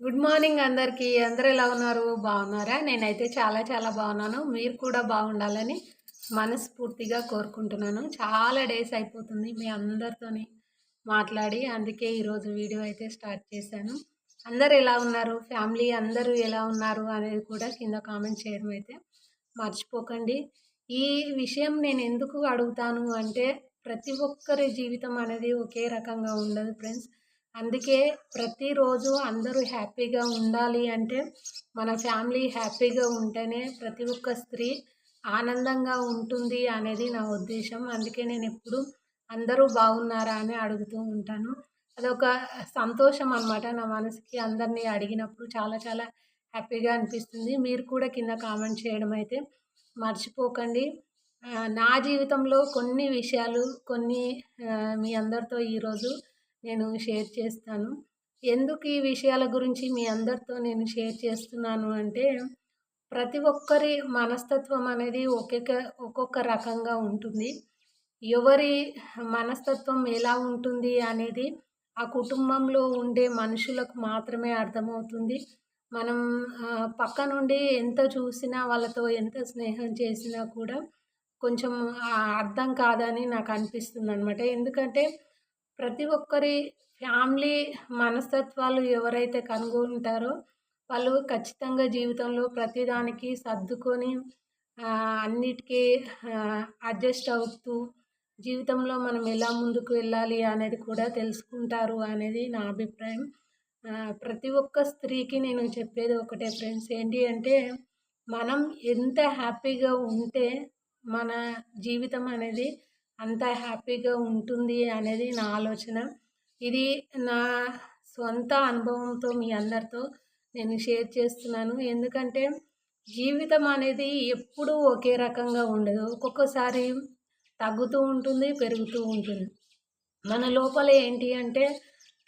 Good morning అందరికీ. అందరూ ఎలా ఉన్నారు? బాగున్నారా? నేనైతే చాలా చాలా బాగున్నాను. మీరు కూడా బాగుండాలని మనస్ఫూర్తిగా కోరుకుంటున్నాను. చాలా డేస్ అయిపోతుంది మీ అందరితోని మాట్లాడి అందుకే ఈరోజు వీడియో అయితే స్టార్ట్ చేశాను. అందరు ఎలా ఉన్నారు? ఫ్యామిలీ అందరూ ఎలా ఉన్నారు అనేది కూడా కింద కామెంట్ చేయడం అయితే మర్చిపోకండి. ఈ విషయం నేను ఎందుకు అడుగుతాను అంటే ప్రతి ఒక్కరి జీవితం అనేది ఒకే రకంగా ఉండదు ఫ్రెండ్స్. అందుకే ప్రతిరోజు అందరూ హ్యాపీగా ఉండాలి అంటే మన ఫ్యామిలీ హ్యాపీగా ఉంటేనే ప్రతి ఒక్క స్త్రీ ఆనందంగా ఉంటుంది అనేది నా ఉద్దేశం. అందుకే నేను ఎప్పుడు అందరూ బాగున్నారా అని అడుగుతూ ఉంటాను. అదొక సంతోషం అనమాట నా మనసుకి అందరినీ అడిగినప్పుడు చాలా చాలా హ్యాపీగా అనిపిస్తుంది. మీరు కూడా కింద కామెంట్ చేయడం అయితే మర్చిపోకండి. నా జీవితంలో కొన్ని విషయాలు కొన్ని మీ అందరితో ఈరోజు నేను షేర్ చేస్తాను. ఎందుకు ఈ విషయాల గురించి మీ అందరితో నేను షేర్ చేస్తున్నాను అంటే ప్రతి ఒక్కరి మనస్తత్వం అనేది ఒక్కొక్క ఒక్కొక్క రకంగా ఉంటుంది. ఎవరి మనస్తత్వం ఎలా ఉంటుంది అనేది ఆ కుటుంబంలో ఉండే మనుషులకు మాత్రమే అర్థమవుతుంది. మనం పక్క నుండి ఎంత చూసినా వాళ్ళతో ఎంత స్నేహం చేసినా కూడా కొంచెం అర్థం కాదని నాకు అనిపిస్తుంది అనమాట ఎందుకంటే ప్రతి ఒక్కరి ఫ్యామిలీ మనస్తత్వాలు ఎవరైతే కనుగొంటారో వాళ్ళు ఖచ్చితంగా జీవితంలో ప్రతిదానికి సర్దుకొని అన్నిటికీ అడ్జస్ట్ అవుతూ జీవితంలో మనం ఎలా ముందుకు వెళ్ళాలి అనేది కూడా తెలుసుకుంటారు అనేది నా అభిప్రాయం. ప్రతి ఒక్క స్త్రీకి నేను చెప్పేది ఒకటే ఫ్రెండ్స్ ఏంటి అంటే మనం ఎంత హ్యాపీగా ఉంటే మన జీవితం అనేది అంత హ్యాపీగా ఉంటుంది అనేది నా ఆలోచన. ఇది నా సొంత అనుభవంతో మీ అందరితో నేను షేర్ చేస్తున్నాను. ఎందుకంటే జీవితం అనేది ఎప్పుడూ ఒకే రకంగా ఉండదు. ఒక్కొక్కసారి తగ్గుతూ ఉంటుంది పెరుగుతూ ఉంటుంది. మన లోపల ఏంటి అంటే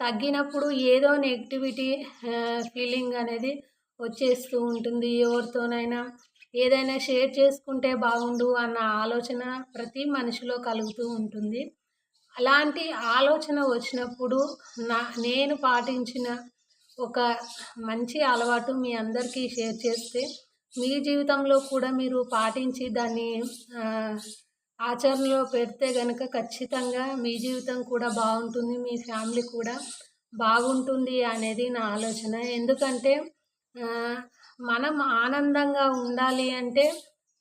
తగ్గినప్పుడు ఏదో నెగిటివిటీ ఫీలింగ్ అనేది వచ్చేస్తూ ఉంటుంది. ఎవరితోనైనా ఏదైనా షేర్ చేసుకుంటే బాగుండు అన్న ఆలోచన ప్రతి మనిషిలో కలుగుతూ ఉంటుంది. అలాంటి ఆలోచన వచ్చినప్పుడు నా నేను పాటించిన ఒక మంచి అలవాటు మీ అందరికీ షేర్ చేస్తే మీ జీవితంలో కూడా మీరు పాటించి దాన్ని ఆచరణలో పెడితే కనుక ఖచ్చితంగా మీ జీవితం కూడా బాగుంటుంది మీ ఫ్యామిలీ కూడా బాగుంటుంది అనేది నా ఆలోచన. ఎందుకంటే మనం ఆనందంగా ఉండాలి అంటే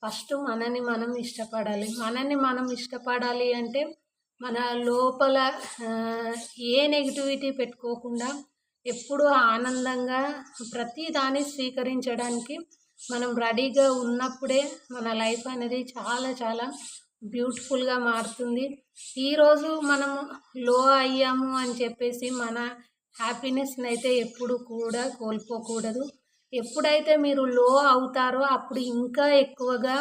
ఫస్ట్ మనని మనం ఇష్టపడాలి. మనని మనం ఇష్టపడాలి అంటే మన లోపల ఏ నెగిటివిటీ పెట్టుకోకుండా ఎప్పుడూ ఆనందంగా ప్రతి దాన్ని స్వీకరించడానికి మనం రెడీగా ఉన్నప్పుడే మన లైఫ్ అనేది చాలా చాలా బ్యూటిఫుల్గా మారుతుంది. ఈరోజు మనము లో అయ్యాము అని చెప్పేసి మన హ్యాపీనెస్ని అయితే ఎప్పుడు కూడా కోల్పోకూడదు. ఎప్పుడైతే మీరు లో అవుతారో అప్పుడు ఇంకా ఎక్కువగా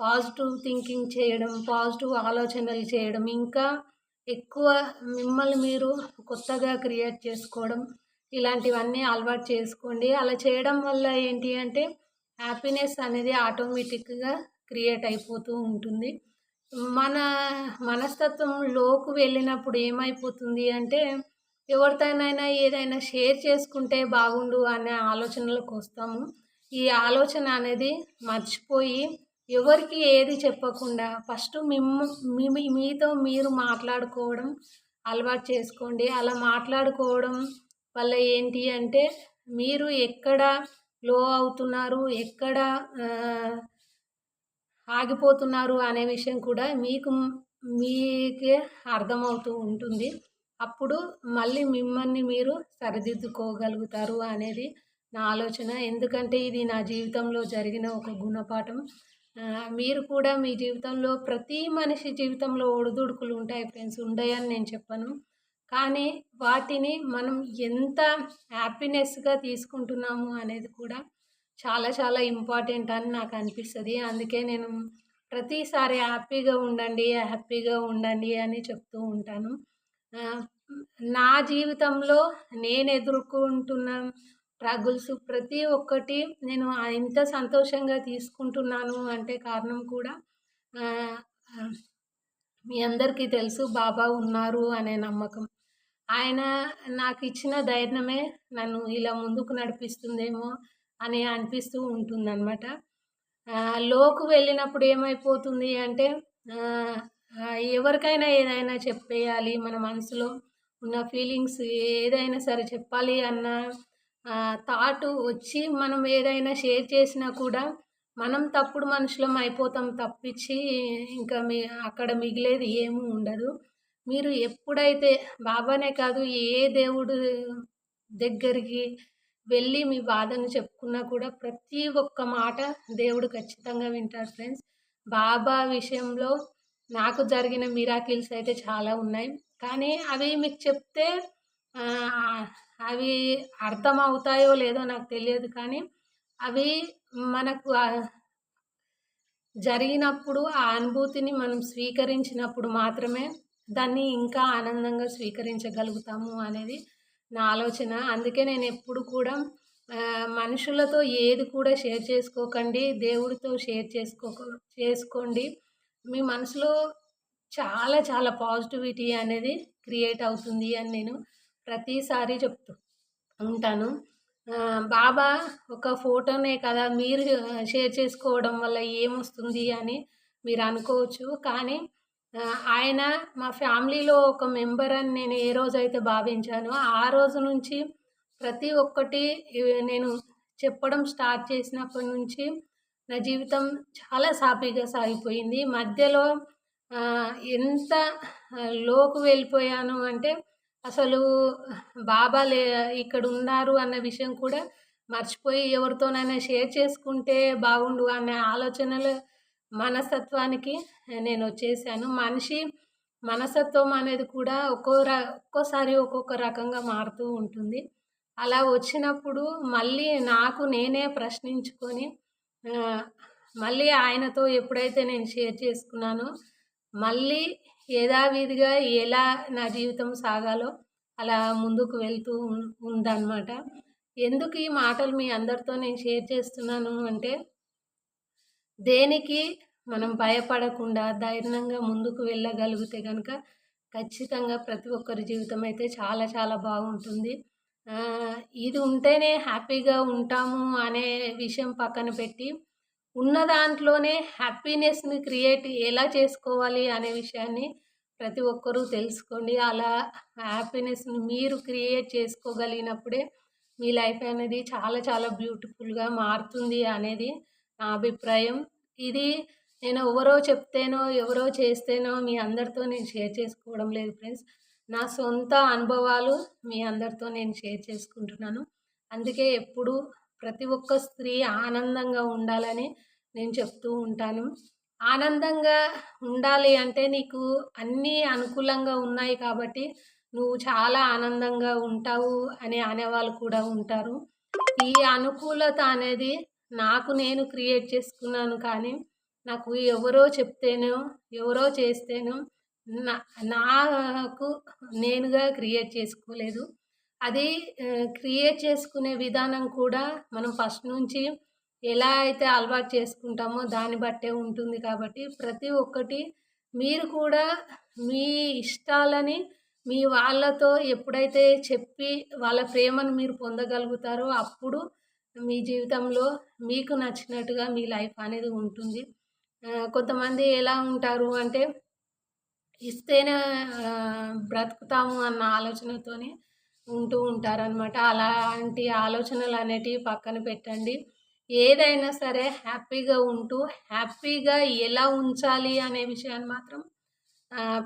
పాజిటివ్ థింకింగ్ చేయడం పాజిటివ్ ఆలోచనలు చేయడం ఇంకా ఎక్కువ మిమ్మల్ని మీరు కొత్తగా క్రియేట్ చేసుకోవడం ఇలాంటివన్నీ అలవాటు చేసుకోండి. అలా చేయడం వల్ల ఏంటి అంటే హ్యాపీనెస్ అనేది ఆటోమేటిక్గా క్రియేట్ అయిపోతూ ఉంటుంది. మన మనస్తత్వం లోకు వెళ్ళినప్పుడు ఏమైపోతుంది అంటే ఎవరితోనైనా ఏదైనా షేర్ చేసుకుంటే బాగుండు అనే ఆలోచనలకు వస్తాము. ఈ ఆలోచన అనేది మర్చిపోయి ఎవరికి ఏది చెప్పకుండా ఫస్ట్ మిమ్మ మీతో మీరు మాట్లాడుకోవడం అలవాటు చేసుకోండి. అలా మాట్లాడుకోవడం వల్ల ఏంటి అంటే మీరు ఎక్కడ లో అవుతున్నారు ఎక్కడ ఆగిపోతున్నారు అనే విషయం కూడా మీకు మీకే అర్థమవుతూ ఉంటుంది. అప్పుడు మళ్ళీ మిమ్మల్ని మీరు సరిదిద్దుకోగలుగుతారు అనేది నా ఆలోచన. ఎందుకంటే ఇది నా జీవితంలో జరిగిన ఒక గుణపాఠం. మీరు కూడా మీ జీవితంలో ప్రతి మనిషి జీవితంలో ఒడిదుడుకులు ఉంటాయి ఫ్రెండ్స్ ఉండయని నేను చెప్పను. కానీ వాటిని మనం ఎంత హ్యాపీనెస్గా తీసుకుంటున్నాము అనేది కూడా చాలా చాలా ఇంపార్టెంట్ అని నాకు అనిపిస్తుంది. అందుకే నేను ప్రతిసారి హ్యాపీగా ఉండండి హ్యాపీగా ఉండండి అని చెప్తూ ఉంటాను. నా జీవితంలో నేను ఎదుర్కొంటున్న ట్రగుల్స్ ప్రతి ఒక్కటి నేను ఎంత సంతోషంగా తీసుకుంటున్నాను అంటే కారణం కూడా మీ అందరికీ తెలుసు బాబా ఉన్నారు అనే నమ్మకం. ఆయన నాకు ఇచ్చిన ధైర్యమే నన్ను ఇలా ముందుకు నడిపిస్తుందేమో అని అనిపిస్తూ ఉంటుందన్నమాట. లోకు వెళ్ళినప్పుడు ఏమైపోతుంది అంటే ఎవరికైనా ఏదైనా చెప్పేయాలి మన మనసులో ఉన్న ఫీలింగ్స్ ఏదైనా సరే చెప్పాలి అన్న థాట్ వచ్చి మనం ఏదైనా షేర్ చేసినా కూడా మనం తప్పుడు మనుషులం అయిపోతాం తప్పించి ఇంకా మీ అక్కడ మిగిలేది ఏమీ ఉండదు. మీరు ఎప్పుడైతే బాబానే కాదు ఏ దేవుడు దగ్గరికి వెళ్ళి మీ బాధను చెప్పుకున్నా కూడా ప్రతి ఒక్క మాట దేవుడు ఖచ్చితంగా వింటాడు ఫ్రెండ్స్ బాబా విషయంలో నాకు జరిగిన మిరాకిల్స్ అయితే చాలా ఉన్నాయి. కానీ అవి మీకు చెప్తే అవి అర్థం అవుతాయో లేదో నాకు తెలియదు. కానీ అవి మనకు జరిగినప్పుడు ఆ అనుభూతిని మనం స్వీకరించినప్పుడు మాత్రమే దాన్ని ఇంకా ఆనందంగా స్వీకరించగలుగుతాము అనేది నా ఆలోచన. అందుకే నేను ఎప్పుడు కూడా మనుషులతో ఏది కూడా షేర్ చేసుకోకండి. దేవుడితో షేర్ చేసుకో చేసుకోండి. మీ మనసులో చాలా చాలా పాజిటివిటీ అనేది క్రియేట్ అవుతుంది అని నేను ప్రతిసారి చెప్తూ ఉంటాను. బాబా ఒక ఫోటోనే కదా మీరు షేర్ చేసుకోవడం వల్ల ఏమొస్తుంది అని మీరు అనుకోవచ్చు. కానీ ఆయన మా ఫ్యామిలీలో ఒక మెంబర్ అని నేను ఏ రోజైతే భావించానో ఆ రోజు నుంచి ప్రతి ఒక్కటి నేను చెప్పడం స్టార్ట్ చేసినప్పటి నుంచి నా జీవితం చాలా సాఫీగా సాగిపోయింది. మధ్యలో ఎంత లోకు వెళ్ళిపోయాను అంటే అసలు బాబా లే ఇక్కడ ఉన్నారు అన్న విషయం కూడా మర్చిపోయి ఎవరితోనైనా షేర్ చేసుకుంటే బాగుండు అనే ఆలోచనలు మనస్తత్వానికి నేను వచ్చేసాను. మనిషి మనస్తత్వం అనేది కూడా ఒక్కో ర ఒక్కోసారి ఒక్కొక్క రకంగా మారుతూ ఉంటుంది. అలా వచ్చినప్పుడు మళ్ళీ నాకు నేనే ప్రశ్నించుకొని మళ్ళీ ఆయనతో ఎప్పుడైతే నేను షేర్ చేసుకున్నానో మళ్ళీ యథావిధిగా ఎలా నా జీవితం సాగాలో అలా ముందుకు వెళ్తూ ఉందన్నమాట. ఎందుకు ఈ మాటలు మీ అందరితో నేను షేర్ చేస్తున్నాను అంటే దేనికి మనం భయపడకుండా ధైర్యంగా ముందుకు వెళ్ళగలిగితే కనుక ఖచ్చితంగా ప్రతి ఒక్కరి జీవితం అయితే చాలా చాలా బాగుంటుంది. ఇది ఉంటేనే హ్యాపీగా ఉంటాము అనే విషయం పక్కన పెట్టి ఉన్న దాంట్లోనే హ్యాపీనెస్ని క్రియేట్ ఎలా చేసుకోవాలి అనే విషయాన్ని ప్రతి ఒక్కరూ తెలుసుకోండి. అలా హ్యాపీనెస్ని మీరు క్రియేట్ చేసుకోగలిగినప్పుడే మీ లైఫ్ అనేది చాలా చాలా బ్యూటిఫుల్గా మారుతుంది అనేది నా అభిప్రాయం. ఇది నేను ఎవరో చెప్తేనో ఎవరో చేస్తేనో మీ అందరితో నేను షేర్ చేసుకోవడం లేదు ఫ్రెండ్స్. నా సొంత అనుభవాలు మీ అందరితో నేను షేర్ చేసుకుంటున్నాను. అందుకే ఎప్పుడు ప్రతి ఒక్క స్త్రీ ఆనందంగా ఉండాలని నేను చెప్తూ ఉంటాను. ఆనందంగా ఉండాలి అంటే నీకు అన్నీ అనుకూలంగా ఉన్నాయి కాబట్టి నువ్వు చాలా ఆనందంగా ఉంటావు అని అనేవాళ్ళు కూడా ఉంటారు. ఈ అనుకూలత అనేది నాకు నేను క్రియేట్ చేసుకున్నాను కానీ నాకు ఎవరో చెప్తేనో ఎవరో చేస్తేనో నాకు నేనుగా క్రియేట్ చేసుకోలేదు. అది క్రియేట్ చేసుకునే విధానం కూడా మనం ఫస్ట్ నుంచి ఎలా అయితే అలవాటు చేసుకుంటామో దాన్ని బట్టే ఉంటుంది కాబట్టి ప్రతి ఒక్కటి మీరు కూడా మీ ఇష్టాలని మీ వాళ్ళతో ఎప్పుడైతే చెప్పి వాళ్ళ ప్రేమను మీరు పొందగలుగుతారో అప్పుడు మీ జీవితంలో మీకు నచ్చినట్టుగా మీ లైఫ్ అనేది ఉంటుంది. కొంతమంది ఎలా ఉంటారు అంటే ఇస్తేనే బ్రతుకుతాము అన్న ఆలోచనతోనే ఉంటూ ఉంటారనమాట అలాంటి ఆలోచనలు అనేటివి పక్కన పెట్టండి. ఏదైనా సరే హ్యాపీగా ఉంటూ హ్యాపీగా ఎలా ఉంచాలి అనే విషయాన్ని మాత్రం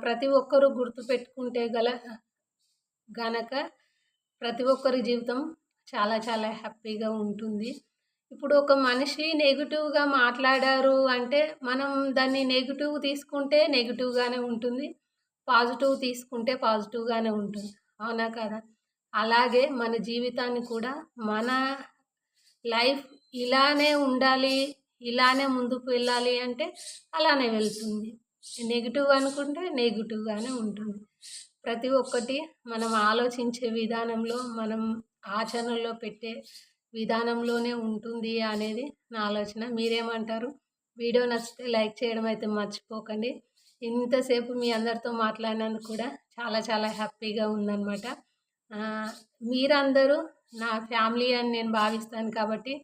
ప్రతి ఒక్కరూ గుర్తుపెట్టుకుంటే గల గనక ప్రతి ఒక్కరి జీవితం చాలా చాలా హ్యాపీగా ఉంటుంది. ఇప్పుడు ఒక మనిషి నెగిటివ్గా మాట్లాడారు అంటే మనం దాన్ని నెగిటివ్ తీసుకుంటే నెగిటివ్గానే ఉంటుంది పాజిటివ్ తీసుకుంటే పాజిటివ్గానే ఉంటుంది. అవునా కదా? అలాగే మన జీవితాన్ని కూడా మన లైఫ్ ఇలానే ఉండాలి ఇలానే ముందుకు వెళ్ళాలి అంటే అలానే వెళ్తుంది. నెగిటివ్ అనుకుంటే నెగిటివ్గానే ఉంటుంది. ప్రతి ఒక్కటి మనం ఆలోచించే విధానంలో మనం ఆచరణలో పెట్టే విధానంలోనే ఉంటుంది అనేది నా ఆలోచన. మీరేమంటారు? వీడియో నచ్చితే లైక్ చేయడం అయితే మర్చిపోకండి. ఇంతసేపు మీ అందరితో మాట్లాడినందుకు కూడా చాలా చాలా హ్యాపీగా ఉందన్నమాట. మీరందరూ నా ఫ్యామిలీ అని నేను భావిస్తాను కాబట్టి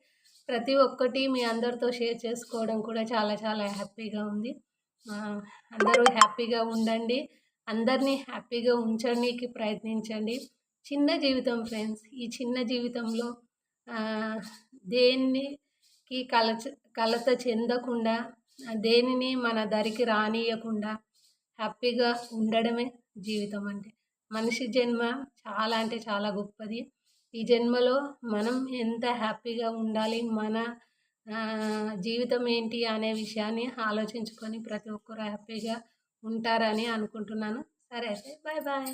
ప్రతి ఒక్కటి మీ అందరితో షేర్ చేసుకోవడం కూడా చాలా చాలా హ్యాపీగా ఉంది. అందరూ హ్యాపీగా ఉండండి. అందరినీ హ్యాపీగా ఉంచడానికి ప్రయత్నించండి. చిన్న జీవితం ఫ్రెండ్స్. ఈ చిన్న జీవితంలో దేనికి కలచ కలత చెందకుండా దేనిని మన దరికి రానియకుండా హ్యాపీగా ఉండడమే జీవితం అంటే. మనిషి జన్మ చాలా అంటే చాలా గొప్పది. ఈ జన్మలో మనం ఎంత హ్యాపీగా ఉండాలి మన జీవితం ఏంటి అనే విషయాన్ని ఆలోచించుకొని ప్రతి ఒక్కరు హ్యాపీగా ఉంటారని అనుకుంటున్నాను. సరే అయితే బాయ్ బాయ్.